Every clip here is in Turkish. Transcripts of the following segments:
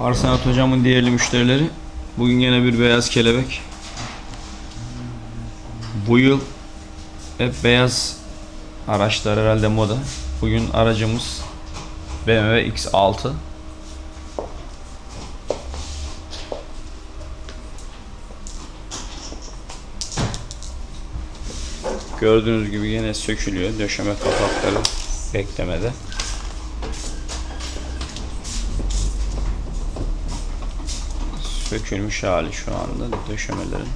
Arsenat hocamın değerli müşterileri. Bugün yine bir beyaz kelebek. Bu yıl hep beyaz araçlar herhalde moda. Bugün aracımız BMW X6. Gördüğünüz gibi yine sökülüyor. Döşeme kapakları beklemede. Sökülmüş hali şu anda döşemelerin.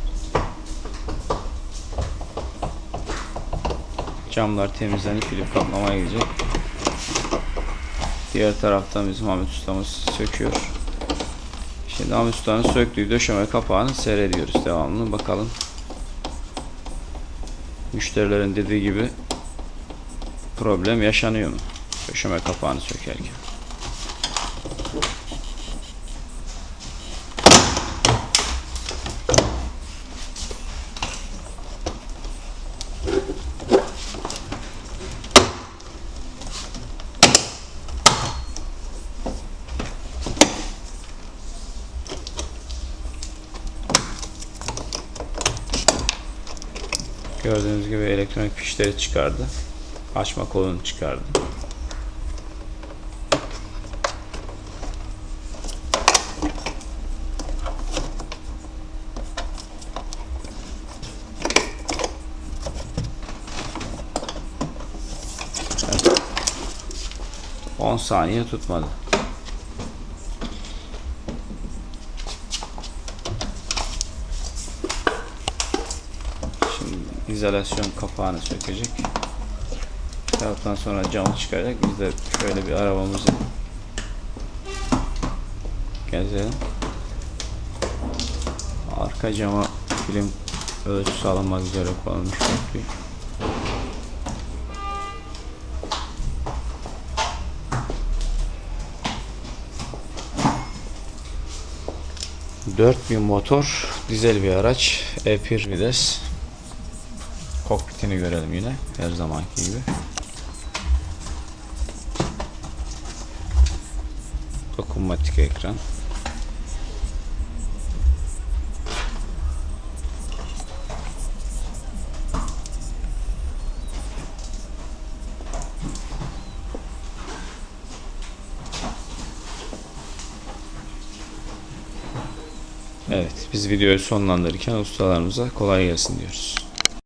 Camlar temizlenip filip kaplamaya gidecek. Diğer taraftan bizim Ahmet ustamız söküyor. Şimdi Ahmet ustanın söktüğü döşeme kapağını seyrediyoruz devamlı. Bakalım müşterilerin dediği gibi problem yaşanıyor mu? Döşeme kapağını sökerken. Gördüğünüz gibi elektronik fişleri çıkardı. Açma kolunu çıkardı. Evet. 10 saniye tutmadı. Şimdi izolasyon kapağını sökecek. Taraftan sonra camı çıkaracak. Biz de şöyle bir arabamızı gezelim. Arka cama film ölçüsü alınmak üzere konulmuş. Dört bin motor, dizel bir araç, E1 vites. Kokpitini görelim yine her zamanki gibi. Dokunmatik ekran. Evet, biz videoyu sonlandırırken ustalarımıza kolay gelsin diyoruz.